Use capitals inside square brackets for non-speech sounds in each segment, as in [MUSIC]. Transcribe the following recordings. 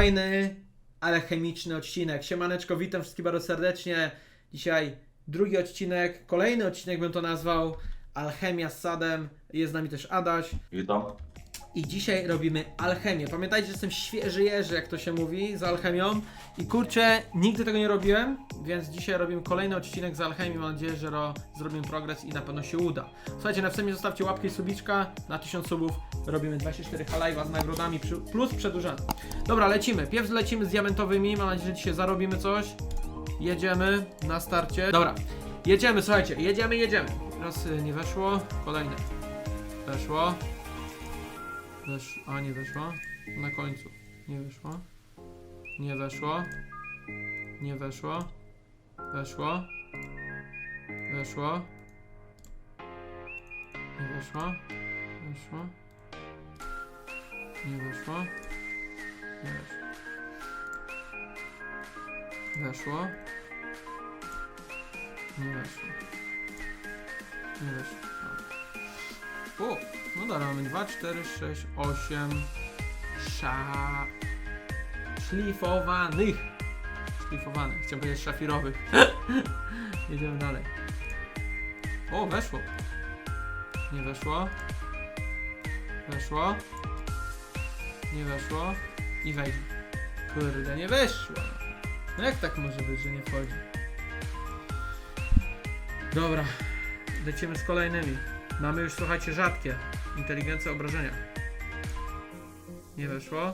Kolejny alchemiczny odcinek. Siemaneczko, witam wszystkich bardzo serdecznie. Dzisiaj drugi odcinek, kolejny odcinek bym to nazwał. Alchemia z sadem. Jest z nami też Adaś. Witam. I dzisiaj robimy alchemię. Pamiętajcie, że jestem świeży jeży, jak to się mówi, z alchemią. I kurczę, nigdy tego nie robiłem, więc dzisiaj robimy kolejny odcinek z alchemii. Mam nadzieję, że ro, zrobimy progres i na pewno się uda. Słuchajcie, na wstępie zostawcie łapkę i subiczka. Na 1000 subów robimy 24 halajwa z nagrodami przy- plus przedłużanie. Dobra, lecimy. Pierw lecimy z diamentowymi. Mam nadzieję, że dzisiaj zarobimy coś. Jedziemy na starcie. Dobra, jedziemy, słuchajcie, jedziemy, jedziemy. Raz y, nie weszło, kolejny. Weszło. Wesz... A, nie weszło. Na końcu. Nie weszło. Nie weszło. Nie weszło. Weszło. Weszło. Nie weszło. Weszło. Nie weszło. Nie weszło. Weszło. Nie weszło. Nie weszło. O, no dobra, mamy 2, 4, 6, 8 sza... szlifowanych. Szlifowanych, chciałem powiedzieć szafirowych. [LAUGHS] Jedziemy dalej. O, weszło. Nie weszło. Weszło. Nie weszło. I wejdzie. Kurde, nie weszło. No jak tak może być, że nie wchodzi? Dobra, lecimy z kolejnymi. Mamy już, słuchajcie, rzadkie. Inteligencja obrażenia. Nie weszło.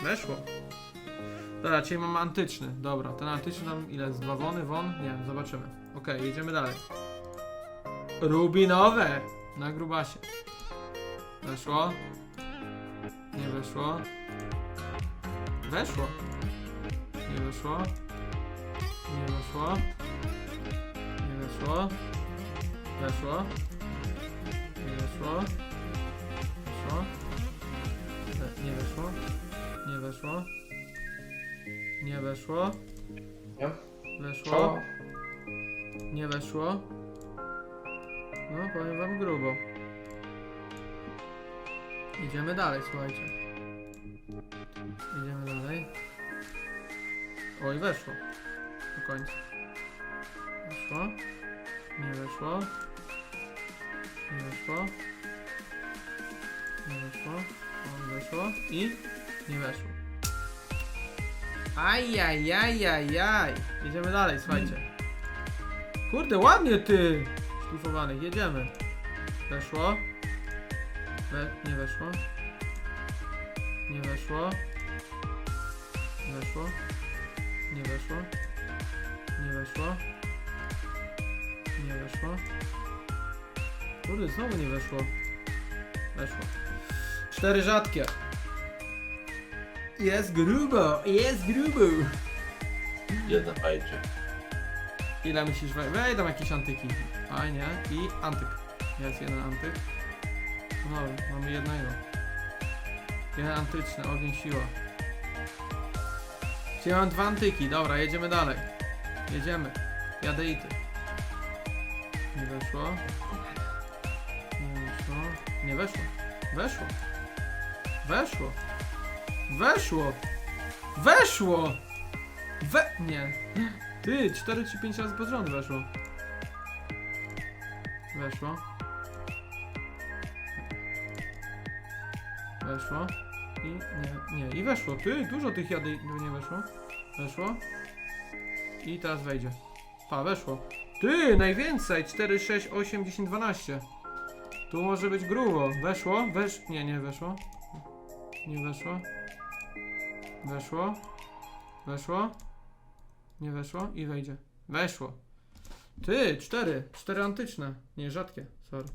Weszło. Dobra, czyli mamy antyczny. Dobra, ten antyczny nam ile jest? Dwa wony? Won? Nie zobaczymy. Okej, jedziemy dalej. Rubinowe! Na grubasie. Weszło. Nie weszło. Weszło. Nie weszło. Nie weszło. Nie weszło. Weszło. Weszło. Weszło. We, nie weszło. Nie weszło. Nie weszło. Nie? Weszło. Nie weszło. No, powiem wam grubo. Idziemy dalej, słuchajcie. Idziemy dalej. Oj, weszło. Do końca. Weszło. Nie weszło. Nie weszło. Nie weszło. O, weszło. I nie weszło. Ajajajajaj. Jedziemy dalej, słuchajcie. Kurde, ładnie ty! Szlifowanych, jedziemy. Weszło. We, nie weszło. Nie weszło. Weszło. Nie weszło. Nie weszło. Nie weszło. Kurde, znowu nie weszło. Weszło. Cztery rzadkie. Jest grubo, jest grubo. Jeden wejdzie. Ile myślisz, we- wejdą jakieś antyki. Fajnie. I antyk. Jest jeden antyk. No, mamy jednego. Jeden antyczny, ogień, siła. Czyli mam dwa antyki. Dobra, jedziemy dalej. Jedziemy. Jadę i ty. Nie weszło. Nie weszło. Weszło. Weszło. Weszło. Weszło. We... Nie. Ty, 4 czy 5 razy pod rząd weszło. Weszło. Weszło. I nie, nie. I weszło. Ty, dużo tych jady no nie weszło. Weszło. I teraz wejdzie. Pa, weszło. Ty, najwięcej. 4, 6, 8, 10, 12. Tu może być grubo. Weszło? Wesz... Nie, nie weszło. Nie weszło. Weszło. Weszło. Nie weszło i wejdzie. Weszło. Ty, cztery. Cztery antyczne. Nie, rzadkie. Sorry.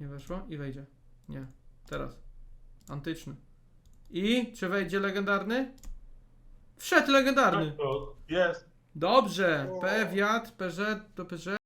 Nie weszło i wejdzie. Nie. Teraz. Antyczny. I czy wejdzie legendarny? Wszedł legendarny. Jest. Dobrze. P, wiatr, PZ, to PZ.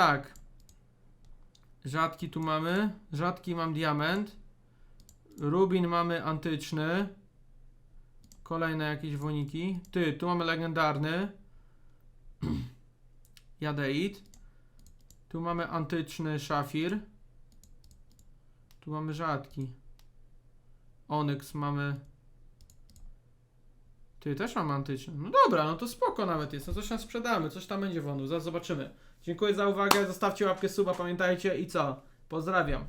Tak. Rzadki tu mamy. Rzadki mam diament. Rubin mamy antyczny. Kolejne jakieś woniki. Ty, tu mamy legendarny. [CLEARS THROAT] Jadeit. Tu mamy antyczny szafir. Tu mamy rzadki. Onyx mamy. Ty też mamy antyczny. No dobra, no to spoko nawet jest. No coś tam sprzedamy, coś tam będzie wonu. Zaraz zobaczymy. Dziękuję za uwagę. Zostawcie łapkę suba, pamiętajcie i co? Pozdrawiam.